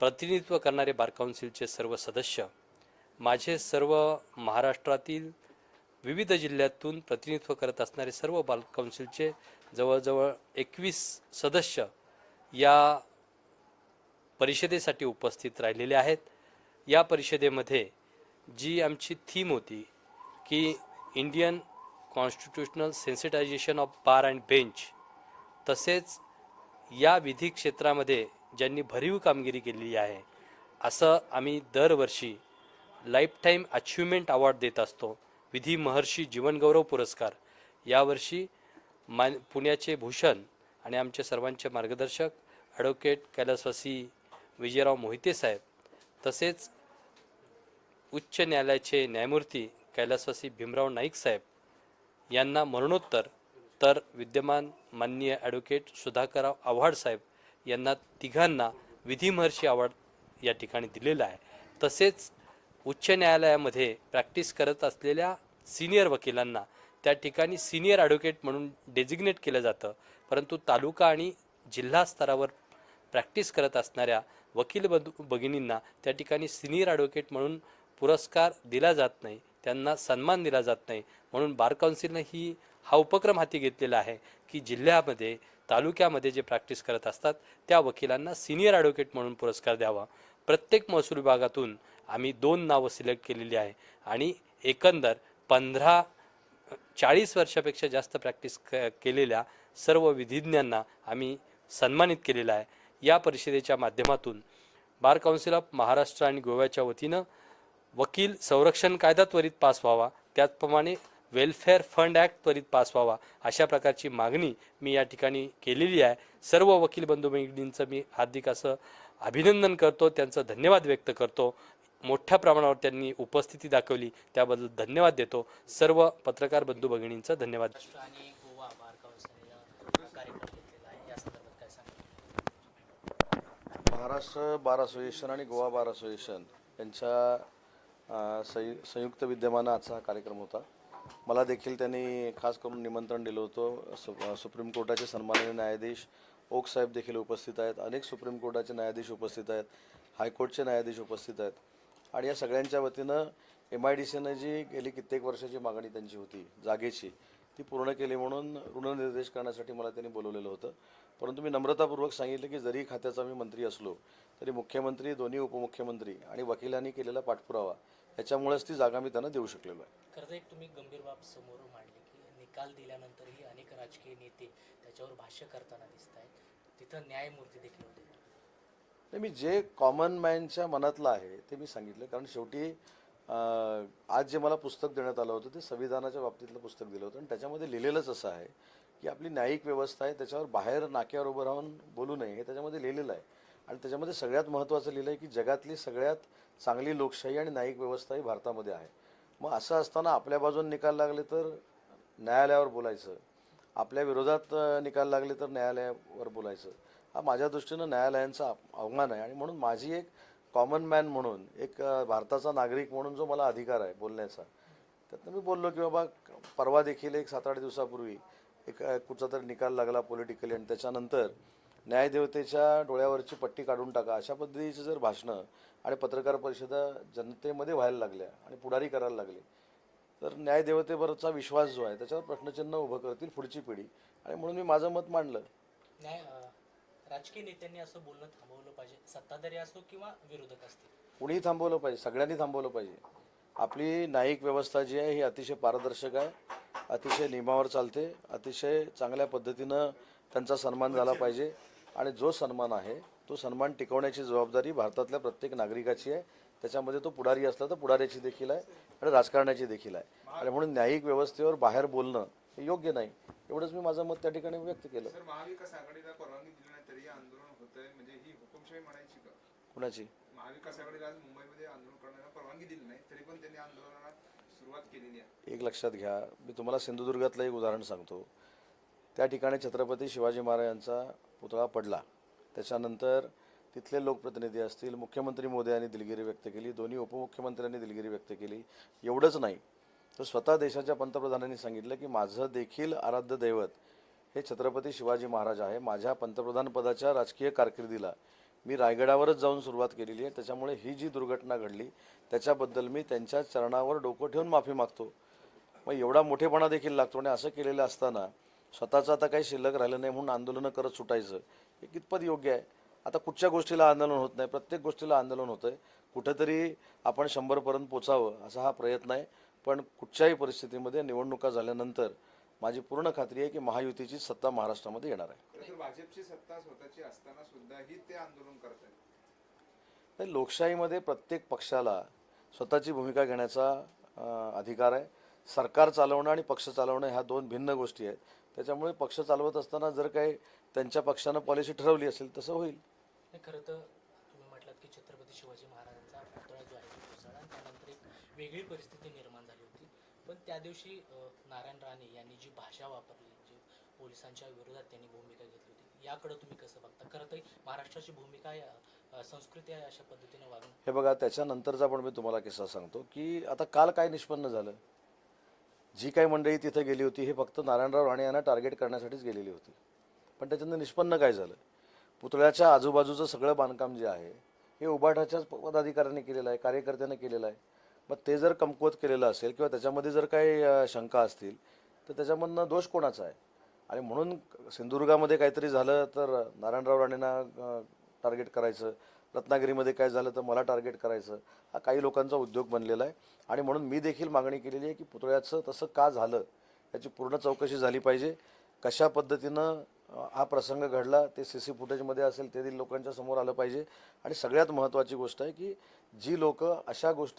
प्रतिनिधित्व करणारे बार काउन्सिलचे सर्व सदस्य माझे सर्व महाराष्ट्रातील विविध जिल्ह्यातून प्रतिनिधित्व करत असणारे सर्व बाल काउन्सिलचे जवळजवळ एकवीस सदस्य या परिषदेसाठी उपस्थित राहिलेले आहेत. या परिषदेमध्ये जी आमची थीम होती की Indian constitutional sensitization of bar and bench तसेच या विधी क्षेत्रामध्ये ज्यांनी भरीव कामगिरी केलेली आहे असं आम्ही दरवर्षी लाईफटाईम अचिव्हमेंट अवॉर्ड देत असतो. विधी महर्षी जीवनगौरव पुरस्कार. यावर्षी मान पुण्याचे भूषण आणि आमचे सर्वांचे मार्गदर्शक ॲडव्होकेट कैलासवासी विजयराव मोहिते साहेब तसेच उच्च न्यायालयाचे न्यायमूर्ती कैलासवासी भीमराव नाईक साहेब यांना मरणोत्तर तर विद्यमान माननीय ॲडव्होकेट सुधाकरराव आव्हाड साहेब यांना तिघांना विधिमहर्षी आवड अवॉर्ड या ठिकाणी दिलेला आहे. तसेच उच्च न्यायालयामध्ये प्रॅक्टिस करत असलेल्या सिनियर वकिलांना त्या ठिकाणी सिनियर ॲडव्होकेट म्हणून डेजिग्नेट केलं जातं. परंतु तालुका आणि जिल्हा स्तरावर प्रॅक्टिस करत असणाऱ्या वकील बंधू भगिनींना त्या ठिकाणी सिनियर ॲडव्होकेट म्हणून पुरस्कार दिला जात नाही. त्यांना सन्मान दिला जात नाही. म्हणून बार काउन्सिलनं ही हा उपक्रम हाती घेतलेला आहे की जिल्ह्यामध्ये तालुक्यामध्ये जे प्रॅक्टिस करत असतात त्या वकिलांना सिनियर ॲडव्होकेट म्हणून पुरस्कार द्यावा. प्रत्येक महसूल विभागातून आम्ही दोन नावं सिलेक्ट केलेली आहे आणि एकंदर पंधरा चाळीस वर्षापेक्षा जास्त प्रॅक्टिस क केलेल्या सर्व विधिज्ञांना आम्ही सन्मानित केलेला आहे. या परिषदेच्या माध्यमातून बार काउन्सिल ऑफ महाराष्ट्र आणि गोव्याच्या वतीनं वकील संरक्षण कायदा त्वरित पास व्हावा. त्याचप्रमाणे वेलफेअर फंड ॲक्ट त्वरित पास व्हावा अशा प्रकारची मागणी मी या ठिकाणी केलेली आहे. सर्व वकील बंधू भगिनींचं मी हार्दिक असं अभिनंदन करतो त्यांचं धन्यवाद व्यक्त करतो. मोठ्या प्रमाणावर त्यांनी उपस्थिती दाखवली त्याबद्दल धन्यवाद देतो. सर्व पत्रकार बंधू भगिनींचा धन्यवाद. महाराष्ट्र बार असोसिएशन आणि गोवा बार असोसिएशन यांच्या संयु संयुक्त विद्यमानाचा हा कार्यक्रम होता. मला देखील त्यांनी खास करून निमंत्रण दिलं होतं. सु सुप्रीम कोर्टाचे सन्माननीय न्यायाधीश ओक साहेब देखील उपस्थित आहेत. अनेक सुप्रीम कोर्टाचे न्यायाधीश उपस्थित आहेत. हायकोर्टचे न्यायाधीश उपस्थित आहेत. आणि या सगळ्यांच्या वतीनं एम आय डी सीनं जी गेली कित्येक वर्षाची मागणी त्यांची होती जागेची ती पूर्ण केली म्हणून ऋणनिर्देश करण्यासाठी मला त्यांनी बोलवलेलं होतं. परंतु मी नम्रतापूर्वक सांगितलं की जरी खात्याचा मी मंत्री असलो तरी मुख्यमंत्री दोन्ही उपमुख्यमंत्री आणि वकिलांनी केलेला पाठपुरावा याच्यामुळेच ती जागा मी त्यांना देऊ शकलेलो आहे. खरं एक तुम्ही गंभीर बाब समोर मांडली की निकाल दिल्यानंतरही अनेक राजकीय नेते त्याच्यावर भाष्य करताना दिसत आहेत. तिथं न्यायमूर्ती देखील होते. नाही मी जे कॉमन मॅनच्या मनातलं आहे ते मी सांगितलं. कारण शेवटी आज जे मला पुस्तक देण्यात आलं होतं ते संविधानाच्या बाबतीतलं पुस्तक दिलं होतं. आणि त्याच्यामध्ये लिहिलेलंच असं आहे की आपली न्यायिक व्यवस्था आहे त्याच्यावर बाहेर नाक्यावर उभं राहून बोलू नये हे त्याच्यामध्ये लिहिलेलं आहे. आणि त्याच्यामध्ये सगळ्यात महत्त्वाचं लिहिलं आहे की जगातली सगळ्यात चांगली लोकशाही आणि न्यायिक व्यवस्था ही भारतामध्ये आहे. मग असं असताना आपल्या बाजून निकाल लागले तर न्यायालयावर बोलायचं. आपल्या विरोधात निकाल लागले तर न्यायालयावर बोलायचं. हा माझ्या दृष्टीनं न्यायालयांचा आव्हान अवमान आहे आणि म्हणून माझी एक कॉमन मॅन म्हणून एक भारताचा नागरिक म्हणून जो मला अधिकार आहे बोलण्याचा त्यातनं मी बोललो की बाबा परवा देखील एक सात आठ दिवसापूर्वी एक कुठचा तरी निकाल लागला पॉलिटिकली आणि त्याच्यानंतर न्यायदेवतेच्या डोळ्यावरची पट्टी काढून टाका. अशा पद्धतीची जर भाषणं आणि पत्रकार परिषदा जनतेमध्ये व्हायला लागल्या आणि पुढारी करायला लागले तर न्यायदेवतेवरचा विश्वास जो आहे त्याच्यावर प्रश्नचिन्ह उभं करतील पुढची पिढी. आणि म्हणून मी माझं मत मांडलं. न्याय अं, राजकीय नेत्यांनी असं बोलणं थांबवलं पाहिजे. सत्ताधारी असो किंवा विरोधक असतील. कुणीही थांबवलं पाहिजे सगळ्यांनी थांबवलं पाहिजे. आपली न्यायिक व्यवस्था जी आहे ही अतिशय पारदर्शक आहे अतिशय नियमावर चालते अतिशय चांगल्या पद्धतीनं त्यांचा सन्मान झाला पाहिजे. आणि जो सन्मान आहे तो सन्मान टिकवण्याची जबाबदारी भारतातल्या प्रत्येक नागरिकाची आहे. त्याच्यामध्ये तो पुढारी असला तर पुढाऱ्याची देखील आहे आणि राजकारणाची देखील आहे. आणि म्हणून न्यायिक व्यवस्थेवर बाहेर बोलणं हे योग्य नाही. एवढंच मी माझं मत त्या ठिकाणी व्यक्त केलं. तर महाविकास आघाडीला परवानगी दिली नाही तरी आंदोलन होतंय. म्हणजे कुणाची? एक लक्षात घ्या. मी तुम्हाला सिंधुदुर्गातलं एक उदाहरण सांगतो. त्या ठिकाणी छत्रपती शिवाजी महाराजांचा पुतळा पडला. त्याच्यानंतर तिथले लोकप्रतिनिधी असतील मुख्यमंत्री मोदयांनी दिलगिरी व्यक्त केली दोन्ही उपमुख्यमंत्र्यांनी दिलगिरी व्यक्त केली. एवढंच नाही. तर स्वतः देशाच्या पंतप्रधानांनी सांगितलं की माझं देखील आराध्य दैवत हे छत्रपती शिवाजी महाराज आहे. माझ्या पंतप्रधानपदाच्या राजकीय कारकिर्दीला मी रायगडावरच जाऊन सुरुवात केलेली आहे. त्याच्यामुळे ही जी दुर्घटना घडली त्याच्याबद्दल मी त्यांच्या चरणावर डोकं ठेवून माफी मागतो. मग एवढा मोठेपणा देखील लागतो आणि असं केलेलं असताना स्वतःचं आता काही शिल्लक राहिलं नाही म्हणून आंदोलनं करत सुटायचं हे कितपत योग्य आहे? आता कुठच्या गोष्टीला आंदोलन होत नाही प्रत्येक गोष्टीला आंदोलन होतं आहे कुठेतरी आपण शंभरपर्यंत पोचावं असा हा प्रयत्न आहे. पण कुठच्याही परिस्थितीमध्ये निवडणुका झाल्यानंतर माझी पूर्ण खात्री आहे की महायुतीची सत्ता महाराष्ट्रामध्ये येणार आहे. भाजपची सत्ता स्वतःची असताना सुद्धाही ते आंदोलन करत आहेत तर लोकशाहीमध्ये प्रत्येक पक्षाला स्वतःची भूमिका घेण्याचा अधिकार आहे. सरकार चालवणं आणि पक्ष चालवणं ह्या दोन भिन्न गोष्टी आहेत. त्याच्यामुळे पक्ष चालवत असताना जर काही त्यांच्या पक्षानं पॉलिसी ठरवली असेल तसं होईल. नाही खरं तर तुम्ही म्हटलात की छत्रपती शिवाजी महाराजांचा पुतळा जो आहे तो कोसळला आणि त्यानंतर एक वेगळी परिस्थिती निर्माण झाली होती. पण त्या दिवशी अ, नारायण राणे यांनी जी भाषा वापरली जी पोलिसांच्या विरोधात त्यांनी भूमिका घेतली होती याकडे तुम्ही कसं बघता? खरं तर महाराष्ट्राची भूमिका अ, संस्कृती आहे अशा पद्धतीने वागून हे बघा त्याच्यानंतरचा पण मी तुम्हाला किस्सा सांगतो की आता काल काय निष्पन्न झालं? जी काही मंडळी तिथे गेली होती हे फक्त नारायणराव राणे यांना टार्गेट करण्यासाठीच गेलेली होती. पण त्याच्यानं निष्पन्न काय झालं? पुतळ्याच्या आजूबाजूचं सगळं बांधकाम जे आहे हे उभाटाच्याच पदाधिकाऱ्यांनी केलेलं आहे कार्यकर्त्यांनी केलेलं आहे. मग ते जर कमकुवत केलेलं असेल किंवा त्याच्यामध्ये जर काही शंका असतील तर त्याच्यामधनं दोष कोणाचा आहे? आणि म्हणून सिंधुदुर्गामध्ये काहीतरी झालं तर नारायणराव राणेंना टार्गेट करायचं रत्नागिरीमध्ये काय झालं तर मला टार्गेट करायचं. हा काही लोकांचा उद्योग बनलेला आहे. आणि म्हणून मी देखील मागणी केलेली आहे की पुतळ्याचं तसं का झालं याची पूर्ण चौकशी झाली पाहिजे. कशा पद्धतीनं हा प्रसंग घडला ते सी सी फुटेजमध्ये असेल ते देखील लोकांच्या समोर आलं पाहिजे. आणि सगळ्यात महत्त्वाची गोष्ट आहे की जी लोकं अशा गोष्टी